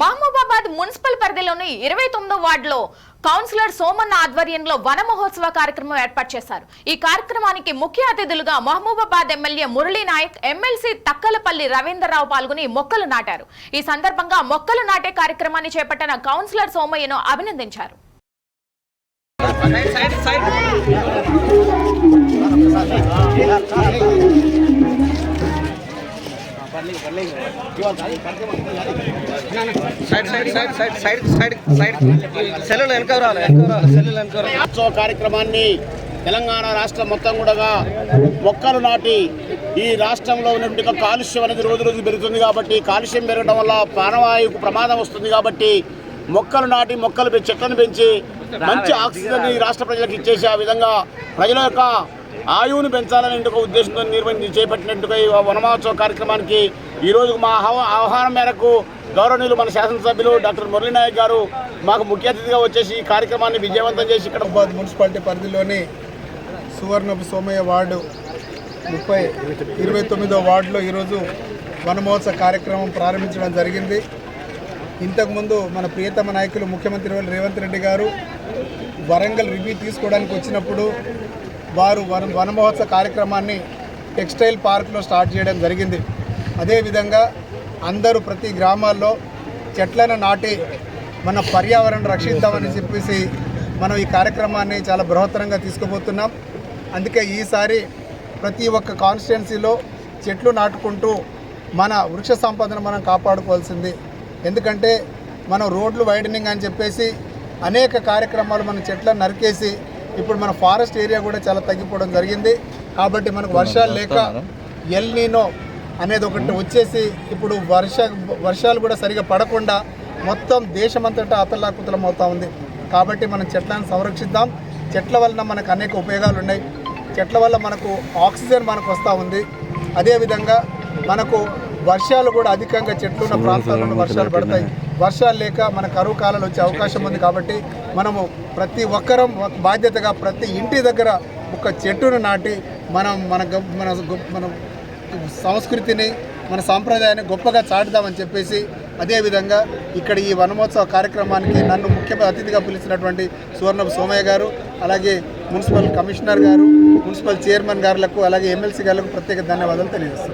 Mahabubabad municipal పరిధిలోని ఇరవై తొమ్మిదో వార్డులో కౌన్సిలర్ సోమన్న ఆధ్వర్యంలో వన మహోత్సవ కార్యక్రమం ఏర్పాటు చేశారు. ఈ కార్యక్రమానికి ముఖ్య అతిథులుగా మహబూబాబాద్ ఎమ్మెల్యే మురళీ నాయక్ ఎమ్మెల్సీ తక్కలపల్లి రవీంద్రరావు పాల్గొని మొక్కలు నాటారు. ఈ సందర్భంగా మొక్కలు నాటే కార్యక్రమాన్ని చేపట్టిన కౌన్సిలర్ సోమయ్యను అభినందించారు. Side side side side side side side రావాలి రావాలి రావాలి ఉత్సవ కార్యక్రమాన్ని తెలంగాణ రాష్ట్రం మొత్తం కూడా మొక్కలు నాటి ఈ రాష్ట్రంలో ఉన్నటువంటి కాలుష్యం అనేది రోజు రోజు పెరుగుతుంది కాబట్టి కాలుష్యం పెరగడం వల్ల ప్రాణవాయువుకు ప్రమాదం వస్తుంది కాబట్టి మొక్కలు నాటి మొక్కలు చెట్లను పెంచి మంచి ఆక్సిజన్ ఈ రాష్ట్ర ప్రజలకు ఇచ్చేసే ఆ విధంగా ప్రజల యొక్క ఆయువును పెంచాలని ఒక ఉద్దేశంతో నిర్వహించి చేపట్టినట్టుగా ఈ వనమహోత్సవ కార్యక్రమానికి ఈరోజు మా ఆహ్వా- ఆహ్వానం మేరకు గౌరవనీయులు మన శాసనసభ్యులు డాక్టర్ మురళీనాయక్ గారు మాకు ముఖ్య అతిథిగా వచ్చేసి ఈ కార్యక్రమాన్ని విజయవంతం చేసి ఇక్కడ మున్సిపాలిటీ పరిధిలోని సువర్ణపు సోమయ్య వార్డు ముప్పై ఇరవై తొమ్మిదో వార్డులో ఈరోజు వనమహోత్సవ కార్యక్రమం ప్రారంభించడం జరిగింది. ఇంతకుముందు మన ప్రియతమ నాయకులు ముఖ్యమంత్రి రేవంత్ రెడ్డి గారు వరంగల్ రివ్యూ తీసుకోవడానికి వచ్చినప్పుడు వారు వన వనమహోత్సవ కార్యక్రమాన్ని టెక్స్టైల్ పార్క్లో స్టార్ట్ చేయడం జరిగింది. అదేవిధంగా అందరూ ప్రతి గ్రామాల్లో చెట్లను నాటి మన పర్యావరణం రక్షిద్దామని చెప్పేసి మనం ఈ కార్యక్రమాన్ని చాలా బృహత్తరంగా తీసుకుపోతున్నాం. అందుకే ఈసారి ప్రతి ఒక్క కాన్స్టిట్యున్సీలో చెట్లు నాటుకుంటూ మన వృక్ష సంపదను మనం కాపాడుకోవాల్సింది. ఎందుకంటే మనం రోడ్లు వైడనింగ్ అని చెప్పేసి అనేక కార్యక్రమాలు మన చెట్లను నరికేసి ఇప్పుడు మన ఫారెస్ట్ ఏరియా కూడా చాలా తగ్గిపోవడం జరిగింది. కాబట్టి మనకు వర్షాలు లేక ఎల్ నీనో అనేది ఒకటి వచ్చేసి ఇప్పుడు వర్ష వర్షాలు కూడా సరిగా పడకుండా మొత్తం దేశమంతటా అతలాకుతలం అవుతా ఉంది. కాబట్టి మనం చెట్లను సంరక్షిద్దాం. చెట్ల వలన మనకు అనేక ఉపయోగాలు ఉన్నాయి చెట్ల వల్ల మనకు ఆక్సిజన్ మనకు వస్తూ ఉంది. అదేవిధంగా మనకు వర్షాలు కూడా అధికంగా చెట్లు ఉన్న ప్రాంతాల్లో వర్షాలు పడతాయి. వర్షాలు లేక మన కరువు కాలాలు వచ్చే అవకాశం ఉంది కాబట్టి మనము ప్రతి ఒక్కరం బాధ్యతగా ప్రతి ఇంటి దగ్గర ఒక చెట్టును నాటి మనం మన మన మన సంస్కృతిని మన సాంప్రదాయాన్ని గొప్పగా చాటుదామని చెప్పేసి అదేవిధంగా ఇక్కడ ఈ వనమోత్సవ కార్యక్రమానికి నన్ను ముఖ్య అతిథిగా పిలిచినటువంటి సువర్ణ సోమయ్య గారు అలాగే municipal commissioner garu municipal chairman గారులకు అలాగే ఎమ్మెల్సీ గారులకు ప్రత్యేక ధన్యవాదాలు తెలియజేస్తాను